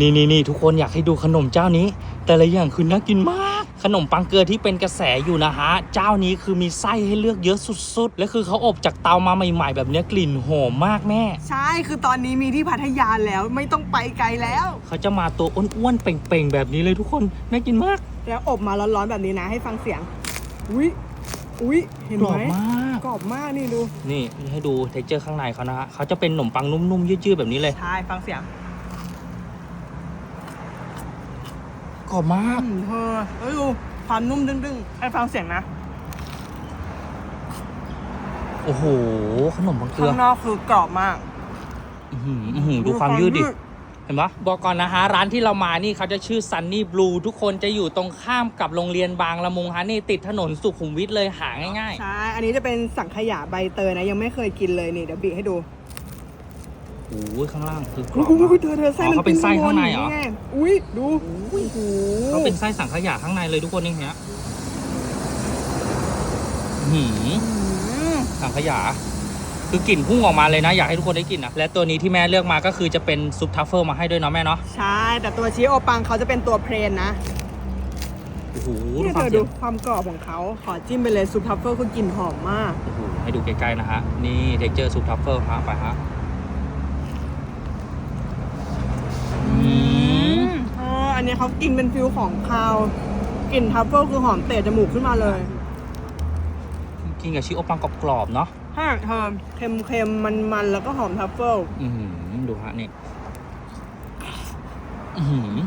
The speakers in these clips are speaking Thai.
นี่นี่นี่ทุกคนอยากให้ดูขนมเจ้านี้ แต่ละอย่างคือน่ากินมาก ขนมปังเกลือที่เป็นกระแสอยู่นะฮะ เจ้านี้คือมีไส้ให้เลือกเยอะสุดๆ และคือเขาอบจากเตามาใหม่ๆ แบบเนี้ยกลิ่นหอมมากแม่ ใช่คือตอนนี้มีที่พัทยาแล้วไม่ต้องไปไกลแล้ว เขาจะมาตัวอ้วนๆเป่งๆ แบบนี้เลยทุกคนน่ากินมาก แล้วอบมาร้อนๆแบบนี้นะให้ฟังเสียงอุ้ยอุ้ยเห็นกรอไหมบมาก กรอบมากนี่ดูนี่ให้ดูเท็กเจอร์ข้างในเขานะฮะเขาจะเป็นขนมปังนุ่มๆยืดๆแบบนี้เลย ใช่ฟังเสียง กรอบมาก อืมเธอเฮ้ยดูความนุ่มดึงๆให้ฟังเสียงนะ โอ้โห ขนมปังเกลืข้าองนอกคือกรอบมาก อื้อหืออื้อหือดูความยืดดิ เห็นปะบอกก่อนนะฮะ ร้านที่เรามานี่เขาจะชื่อ Sunny Blue ทุกคนจะอยู่ตรงข้ามกับโรงเรียนบางละมุงฮะนี่ติดถนนสุขุมวิทเลยหาง่าย ใช่ อันนี้จะเป็นสังขยาใบเตยนะ ยังไม่เคยกินเลยนี่ เดี๋ยวบีให้ดูๆ โอ้ยข้างล่างคือกรอุ้อยบอุ้ยมากเธอเธอไส้อ๋อมันเขาเป็นไส้ข้างในเหรอไงอุ้ยดูโอ้โหเขาเป็นไส้สังขยาข้างในเลยทุกคนนี่เนี้ยหืมอืมสังขยา คือกลิ่นพุ่งออกมาเลยนะ อยากให้ทุกคนได้กลิ่นนะและตัวนี้ที่แม่เลือกมาก็คือจะเป็นซุปทัฟเฟิลมาให้ด้วยเนาะแม่เนาะใช่ แต่ตัวชีโอปังเขาจะเป็นตัวเพลนนะโอ้โหดูนี่ควาเธมอเสีดูยงความกรอบของเขาขอจิ้มไปเลยซุปทัฟเฟิลคือกลิ่นหอมมากโอ้โหให้ดูใกล้ๆนะฮะนี่เท็กเจอร์ซุปทัฟเฟิลฮะไปฮะ เขากินเป็นฟิลของคาวกลิ่นทัฟเฟิลคือหอมเตะจมูกขึ้นมาเลยกินกับชิโอปังกรอบๆเนาะถ้าเธอเค็มๆมันๆแล้วก็หอมทัฟเฟิลอือหือดูฮะนี่อื้อหือ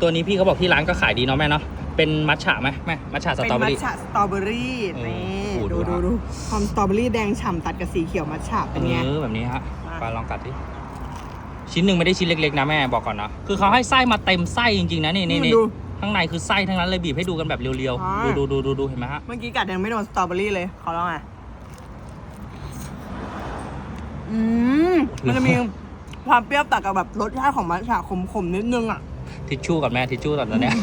ตัวนี้พี่เขาบอกที่ร้านก็ขายดีเนาะแม่เนาะเป็นมัทฉะไหมแม่มัทฉะสเป็นตรอเบอมัทรี่ฉะสตรอเบอรี่เออนี่โอ้โหดูดูดูนะดูความสตรอเบอรี่แดงฉ่ำตัดกับสีเขียวมัทฉะเป็นไงเออแบบนี้ฮะมาไปลองกัดดิ ชิ้นหนึ่งไม่ได้ชิ้นเล็กๆนะแม่บอกก่อนนะคือเขาให้ไส้มาเต็มไส้จริงๆนะนี่นี่นี่ดู ข้างในคือไส้ทั้งนั้นเลยบีบให้ดูกันแบบเรียวอ่าๆดูดูดูดูดูเห็นไหมฮะ เมื่อกี้กัดยังไม่โดนสตรอเบอรี่เลยขอลองอะอืมมันจะมีความเปรี้ยวตัดกับแบบรสชาติของมัทฉะขมๆนิดนึงอะ ทิชชู่ก่อนแม่ทิชชู่ก่อนตอนเนี้ย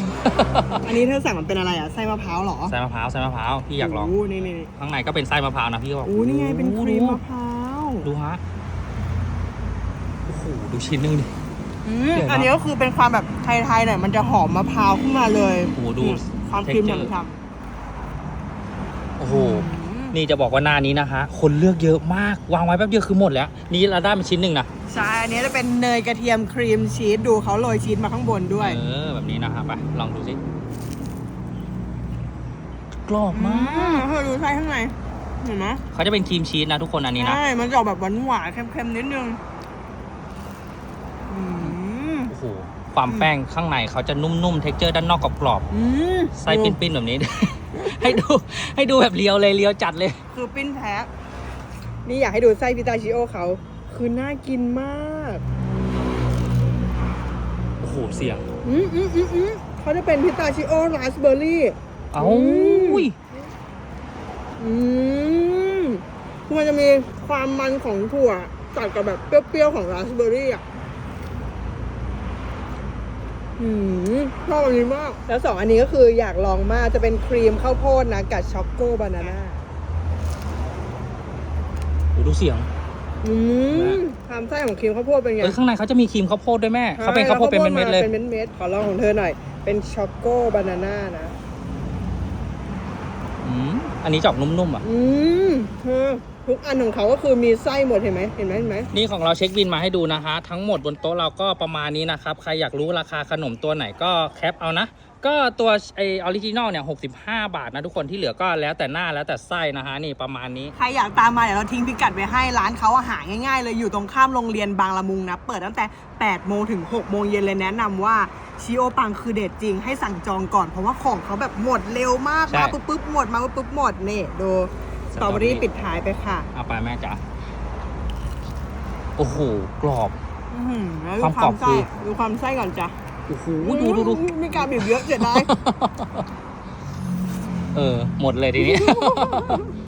อันนี้เธอสั่งมันเป็นอะไรอะไส้มะพร้าวเหรอไส้มะพร้าวไส้มะพร้าวพี่อยากลองโอ้นี่นี่นี่ข้างในก็เป็นไส้มะพร้าวนะพี่ก็บอกโอ้นี่ไงเป็นครีมดูมะพร้าว ดูฮะโอ้โห ดูชิ้นหนึงดิ อืมเดี๋ยวนะ อันนี้ก็คือเป็นความแบบไทยๆหน่อยมันจะหอมมะพร้าวขึ้นมาเลยโอ้โหดูอืมความครีม texture ฉ่โอ้โหำนี่จะบอกว่าหน้านี้นะฮะ คนเลือกเยอะมาก วางไว้แป๊บเดียวคือหมดแล้ว นี่เราได้เป็นชิ้นหนึ่งนะ ใช่อันนี้จะเป็นเนยกระเทียมครีมชีสดูเขาโรยชีสมาข้างบนด้วย เออ แบบนี้นะฮะ ไป ลองดูสิกรอบอืมามกเธอดูไส้ข้างในเห็นไหมเขาจะเป็นครีมชีสนะทุกคนอันนี้นะ ใช่ มันจะออกแบบหวานๆเค็มๆนิดนึงอืมโอ้โหความแป้งข้างในเขาจะนุ่มๆเท็กเจอร์ด้านนอกกรอบอืมๆไส้ปิ้นๆแบบนี้ ให้ดูให้ดูแบบเรียวเลยเรียวจัดเลย คือปิ้นแท้นี่อยากให้ดูไส้พิตาชิโอเขาคือน่ากินมากโอ้โหเสียงอืมอืมอืมอืมเขาจะเป็นพิตาชิโอราสเบอร์รี่เอ้าอืมอุ้ยอืมคือมันจะมีความมันของถั่วตัดกับแบบเปรี้ยวๆของราสเบอร์รี่อะ อืมชอบอันนี้มาก แล้วสองอันนี้ก็คืออยากลองมากจะเป็นครีมข้าวโพดนะกับช็อกโกบานาน่าโอ้ดูเสียง อืมความไส้ของครีมข้าวโพดเป็นไงเออข้างในเขาจะมีครีมข้าวโพดด้วยแม่เขาเป็นข้าวโพดเป็นเม็ดๆเลยเป็นเม็ดๆขอลองของเธอหน่อย เป็นช็อกโกบานาน่านะอืมอันนี้จะออกนุ่มๆอะ อืมเธอ ทุกอันของเขาก็คือมีไส้หมดเห็นไหมเห็นไหมเห็นไหมนี่ของเราเช็คบินมาให้ดูนะฮะทั้งหมดบนโต๊ะเราก็ประมาณนี้นะครับ ใครอยากรู้ราคาขนมตัวไหนก็แคปเอานะ ก็ตัวไอออริจินอลเนี่ย 65 บาทนะทุกคนที่เหลือก็แล้วแต่หน้าแล้วแต่ไส้นะฮะนี่ประมาณนี้ ใครอยากตามมาเดี๋ยวเราทิ้งพิกัดไว้ให้ร้านเขาอาหารง่ายๆ เลยอยู่ตรงข้ามโรงเรียนบางละมุงนะ เปิดตั้งแต่ 8 โมงถึง 6 โมงเย็นเลยแนะนำว่าชิโอปังคือเด็ดจริงให้สั่งจองก่อนเพราะว่าของเขาแบบหมดเร็วมากใช่ มาปุ๊บปุ๊บหมดมาปุ๊บปุ๊บหมดนี่ดู สตรอเบอรี่ปิดท้ายไปค่ะเอาไปแม่จ๋าโอ้โห กรอบ อื้อหือแล้วคดูวามคกรวาอบมไส้คือดูความไส้ก่อนจ้ะโอ้โหดูดูดูมีการบีบเยอะเสียดาย เออ หมดเลยทีนี้